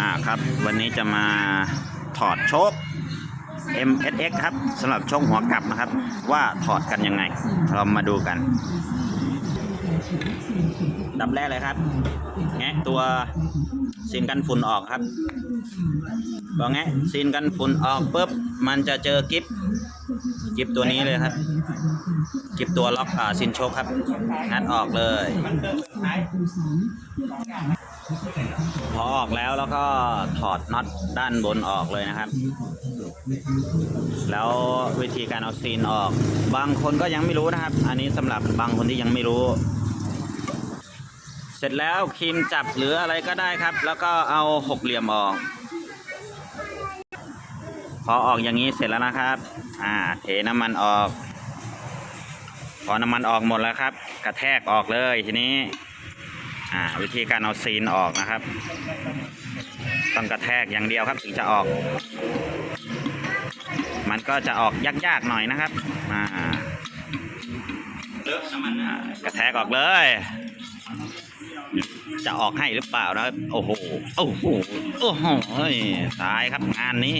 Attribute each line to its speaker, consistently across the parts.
Speaker 1: อ่าครับ วันนี้จะมาถอดโชค MSX ครับสำหรับโชคหัวกลับนะครับ ว่าถอดกันยังไง เรามาดูกันดับแรกเลยครับ แงะตัวซีนกันฝุ่นออกครับพอแงะซีนกันฝุ่นออกปุ๊บมันจะเจอกิฟกิฟตัวนี้เลยครับกิฟตัวล็อกอ่าซินโชคครับงัดออกเลย พอออกแล้วแล้วก็ถอดน็อตด้านบนออกเลยนะครับ แล้ววิธีการเอาซีนออก บางคนก็ยังไม่รู้นะครับ อันนี้สำหรับบางคนที่ยังไม่รู้ เสร็จแล้วครีมจับหรืออะไรก็ได้ครับ แล้วก็เอาหกเหลี่ยมออก พอออกอย่างนี้เสร็จแล้วนะครับ อ่า เทน้ำมันออก พอน้ำมันออกหมดแล้วครับ กระแทกออกเลยทีนี้ อ่าวิธีการเอาซีนออกนะครับ ต้องกระแทกอย่างเดียวครับถึงจะออก มันก็จะออกยากๆหน่อยนะครับอ่ากระแทกออกเลย จะออกให้หรือเปล่านะครับโอ้โหโอ้โหโอ้โหเฮ้ยตายครับงานนี้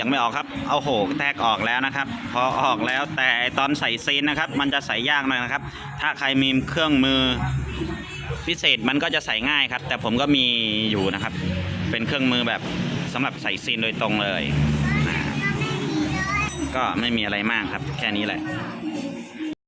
Speaker 1: ยังไม่ออกครับเอาโหกแทกออกแล้วนะครับ พอออกแล้วแต่ตอนใส่ซีนนะครับ มันจะใส่ยากหน่อยนะครับ ถ้าใครมีเครื่องมือพิเศษมันก็จะใส่ง่ายครับ แต่ผมก็มีอยู่นะครับ เป็นเครื่องมือแบบสำหรับใส่ซีนโดยตรงเลย ก็ไม่มีอะไรมากครับ แค่นี้แหละ